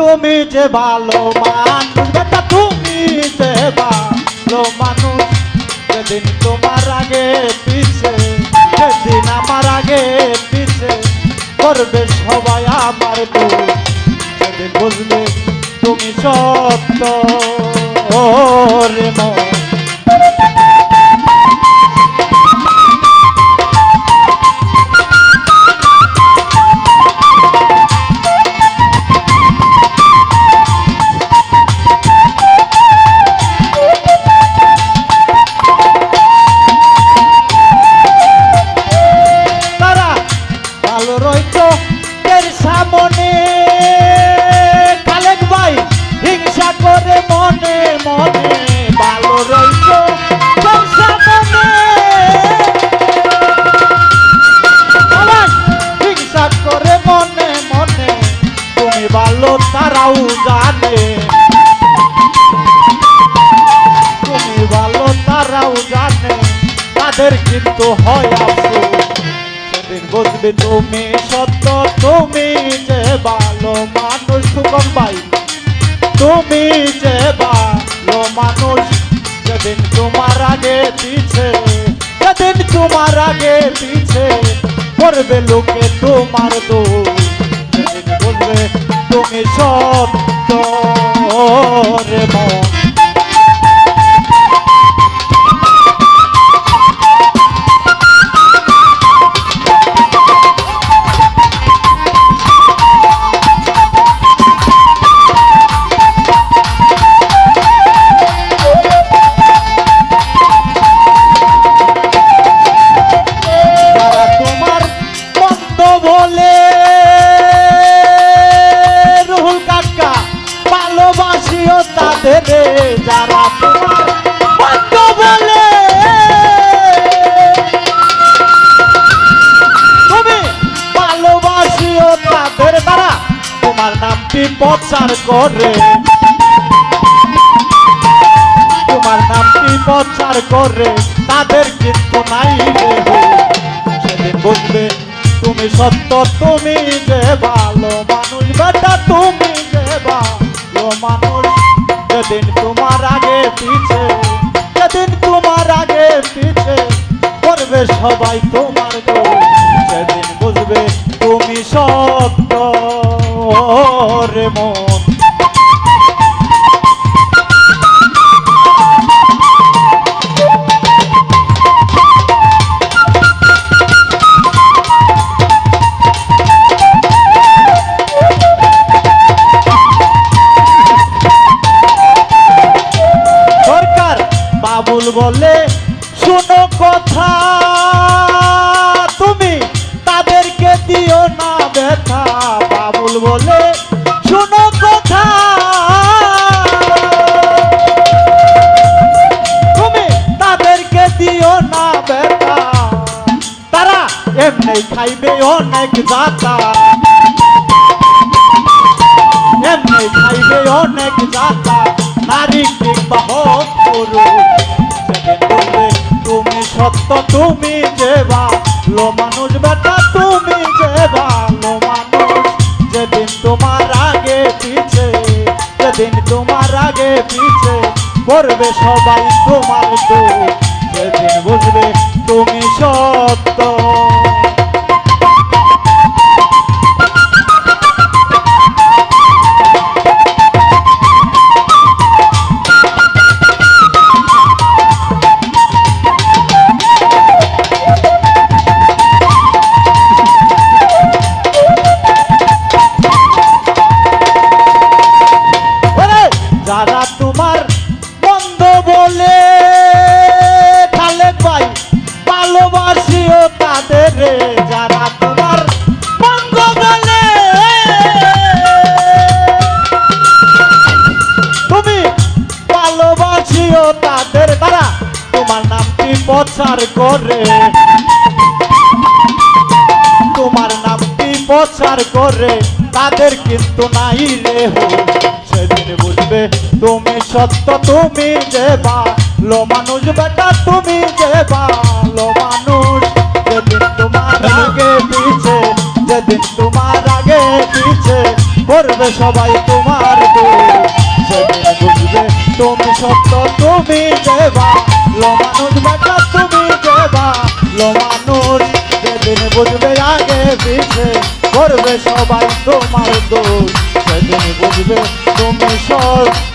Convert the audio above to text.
তুমি যে ভালো বেটা তুমি যে ভালো মানুষ যেদিন তোমার আগে পিছে যেদিন আমার আগে পিছে, করবে সবাই আমার সেদিন বুঝবে তুমি সত্য মন। ভালো তারাও জানে। তুমি ভালো, তারাও জানে। তাদের কিন্তু হয় আফসোস সেদিন বুঝবে তুমি সত্য, তুমি যে ভালো মানুষ সুগম ভাই। তুমি যে ভালো মানুষ, যেদিন তোমার আগে পিছে, যেদিন তোমার আগে পিছে, করবে লোকে তোমার দোষ। সেদিন বুঝবে তুমি যারা তুমি তোমার নামটি প্রচার প্রচার করে, তাদের কিন্তু নাই সেদিন তুমি সত্য, তুমি যে ভালো মানুষ, বেটা, তুমি যে ভালো মানুষ। যেদিন তোমার আগে পিছে, যেদিন তোমার আগে পিছে, করবে সবাই তোমার দোষ সেদিন বুঝবে তুমি সত্য রে মন। বাবুল বলে, শোনো কথা। তুমি তাদেরকে দিও না ব্যথা। বাবুল বলে, শোনো কথা। তুমি তাদেরকে দিও না ব্যথা। তারা এমনি খাইবে অনেক জাতা এমনি খাইবে অনেক জাতা নারী কিংবা হোক পুরুষ। সত্য তুমি যেবা লো মানুষ বেটা তুমি যেবা লো মানুষ যেদিন তোমার আগে পিছে, যেদিন তোমার আগে পিছে, করবে সবাই তোমার দোষ। তোমার নামটি প্রচার করে। তোমার নামটি প্রচার করে, তাদের কিন্তু নাই রে সেদিন বুঝবে তুমি সত্য, তুমি যে ভালো মানুষ বেটা, তুমি যে ভালো মানুষ যেদিন তোমার আগে পিছে করবে সবাই তোমার সেদিন বুঝবে তুমি সত্য, তুমি দেবা। লো মানুষ বেটা, তুমি দেবা। লো মানুষ যেদিন বুঝবে আগে পিছে করবে সবাই তোমার দোষ সেদিন বুঝবে তুমি সত্য